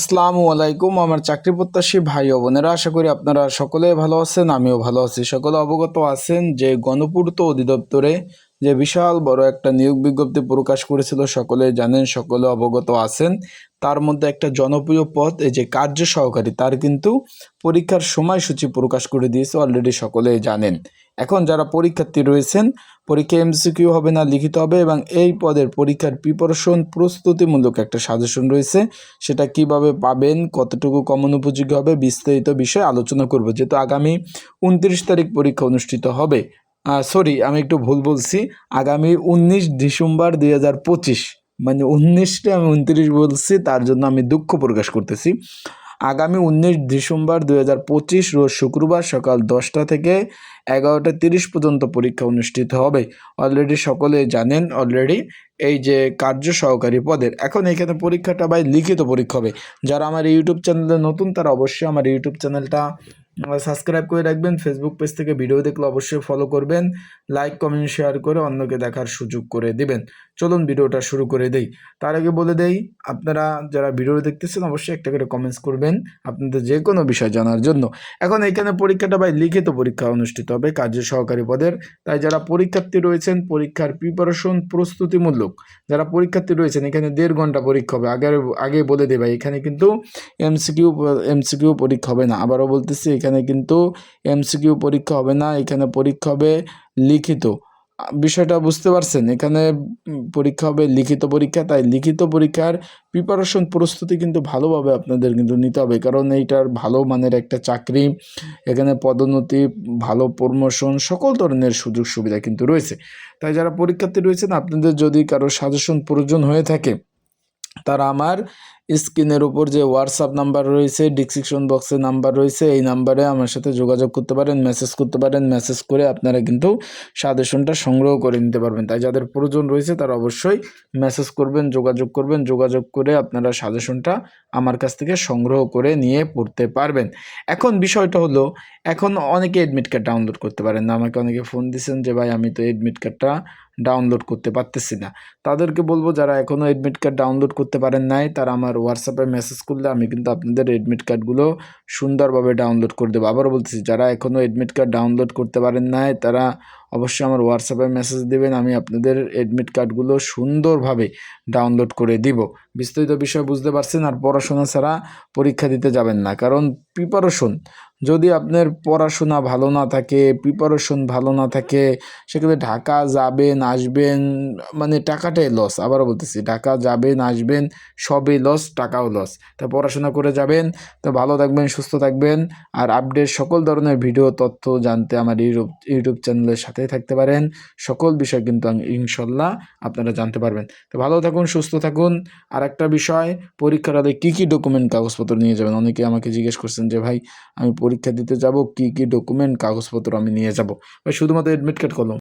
আসসালামু আলাইকুম, আমার চাকরি প্রত্যাশী ভাই ও বোনেরা, আশা করি আপনারা সকলে ভালো আছেন, আমিও ভালো আছি। সকলে অবগত আছেন যে গণপূর্ত অধিদপ্তরে যে বিশাল বড় একটা নিয়োগ বিজ্ঞপ্তি প্রকাশ করেছিল, সকলে জানেন, সকলে অবগত আছেন। তার মধ্যে একটা জনপ্রিয় পদ, এই যে কার্য সহকারী, তার কিন্তু পরীক্ষার সময়সূচি প্রকাশ করে দিয়েছে অলরেডি সকলেই জানেন। এখন যারা পরীক্ষার্থী রয়েছেন, পরীক্ষা এমসিকিউ হবে না, লিখিত হবে এবং এই পদের পরীক্ষার প্রিপারেশন প্রস্তুতিমূলক একটা সাজেশন রয়েছে। সেটা কীভাবে পাবেন, কতটুকু কমন উপযোগী হবে, বিস্তারিত বিষয়ে আলোচনা করব। যেহেতু আগামী উনত্রিশ তারিখ পরীক্ষা অনুষ্ঠিত হবে সরি আমি একটু ভুল বলছি। আগামী উনিশ ডিসেম্বর দুই হাজার পঁচিশ মানে উনিশটা আমি উনত্রিশ বলছি, তার জন্য আমি দুঃখ প্রকাশ করতেছি। আগামী উনিশ ডিসেম্বর দুই হাজার পঁচিশ, রোজ শুক্রবার সকাল দশটা থেকে এগারোটা তিরিশ পর্যন্ত পরীক্ষা অনুষ্ঠিত হবে। অলরেডি সকলে জানেন অলরেডি এই যে কার্য সহকারী পদের। এখন এখানে পরীক্ষাটা ভাই লিখিত পরীক্ষা হবে। যারা আমার ইউটিউব চ্যানেলে নতুন, তারা অবশ্যই আমার ইউটিউব চ্যানেলটা সাবস্ক্রাইব করে রাখবেন। ফেসবুক পেজ থেকে ভিডিও দেখলে অবশ্যই ফলো করবেন। লাইক কমেন্ট শেয়ার করে অন্যকে দেখার সুযোগ করে দিবেন। চলুন ভিডিওটা শুরু করে দেই। তার আগে বলে দেই, আপনারা যারা ভিডিও দেখতেছেন, অবশ্যই একটা করে কমেন্টস করবেন আপনাদের যে কোনো বিষয় জানার জন্য। এখন এখানে পরীক্ষাটা ভাই লিখিত পরীক্ষা অনুষ্ঠিত হবে, কার্য সহকারী পদের। তাই যারা পরীক্ষার্থী রয়েছেন, পরীক্ষার প্রিপারেশন প্রস্তুতিমূলক। যারা পরীক্ষার্থী রয়েছেন, এখানে দেড় ঘণ্টা পরীক্ষা হবে। আগে আগে বলে দেবে এখানে কিন্তু এমসিকিউ এমসিকিউ পরীক্ষা হবে না। আবারও বলতেছি, এখানে কিন্তু এমসিকিউ পরীক্ষা হবে না, এখানে পরীক্ষা হবে লিখিত। বিষয়টা বুঝতে পারছেন? এখানে পরীক্ষা হবে লিখিত পরীক্ষা, তাই লিখিত পরীক্ষার প্রিপারেশন প্রস্তুতি কিন্তু ভালোভাবে আপনাদের কিন্তু নিতে হবে, কারণ এইটার ভালো মানের একটা চাকরি, এখানে পদোন্নতি, ভালো প্রমোশন সকল ধরনের সুযোগ সুবিধা কিন্তু রয়েছে। তাই যারা পরীক্ষার্থী রয়েছেন, আপনাদের যদি কারও সাজেশন প্রয়োজন হয়ে থাকে, তারা আমার স্ক্রিনের উপর যে হোয়াটসঅ্যাপ নাম্বার রয়েছে ডিসক্রিপশন বক্সে নাম্বার রয়েছে, এই নাম্বারে আমার সাথে যোগাযোগ করতে পারেন মেসেজ করতে পারেন মেসেজ করে আপনারা কিন্তু সাজেশনটা সংগ্রহ করে নিতে পারবেন। তাই যাদের প্রয়োজন রয়েছে তারা অবশ্যই মেসেজ করবেন, যোগাযোগ করবেন, যোগাযোগ করে আপনারা সাজেশনটা আমার কাছ থেকে সংগ্রহ করে নিয়ে পড়তে পারবেন। এখন বিষয়টা হলো, এখন অনেকে অ্যাডমিট কার্ড ডাউনলোড করতে পারেন না। আমাকে অনেকে ফোন দিচ্ছেন যে, ভাই, আমি তো এডমিট কার্ডটা ডাউনলোড করতে পারতেছি না। তাদেরকে বলব যারা এখনও এডমিট কার্ড ডাউনলোড করতে পারেন নাই, তারা আমার হোয়াটসঅ্যাপে মেসেজ করলে আমি কিন্তু আপনাদের এডমিট কার্ডগুলো সুন্দরভাবে ডাউনলোড করে দেবো। আবারও বলতেছি, যারা এখনও এডমিট কার্ড ডাউনলোড করতে পারেন নাই, তারা অবশ্যই আমার হোয়াটসঅ্যাপে মেসেজ দেবেন, আমি আপনাদের এডমিট কার্ডগুলো সুন্দরভাবে ডাউনলোড করে দিব। বিস্তারিত বিষয় বুঝতে পারছেন আর পড়াশোনা ছাড়া পরীক্ষা দিতে যাবেন না, কারণ প্রিপারেশন যদি আপনার পড়াশোনা ভালো না থাকে প্রিপারেশন ভালো না থাকে, সেক্ষেত্রে ঢাকা যাবেন, আসবেন মানে টাকাটাই লস আবারও বলতেছি, ঢাকা যাবেন, আসবেন, সবই লস টাকাও লস তা পড়াশোনা করে যাবেন, তো ভালো থাকবেন, সুস্থ থাকবেন। আর আপডেট সকল ধরনের ভিডিও তথ্য জানতে আমার ইউটিউব ইউটিউব চ্যানেলের সাথেই থাকতে পারেন। সকল বিষয় কিন্তু ইনশাল্লাহ আপনারা জানতে পারবেন। তো ভালো থাকুন, সুস্থ থাকুন। আর একটা বিষয়, পরীক্ষার আগে কী কী ডকুমেন্ট কাগজপত্র নিয়ে যাবেন? অনেকে আমাকে জিজ্ঞেস করছেন যে, ভাই, আমি পরীক্ষা দিতে যাব, কি কি ডকুমেন্ট কাগজপত্র আমি নিয়ে যাব। ভাই, শুধুমাত্র অ্যাডমিট কার্ড কলম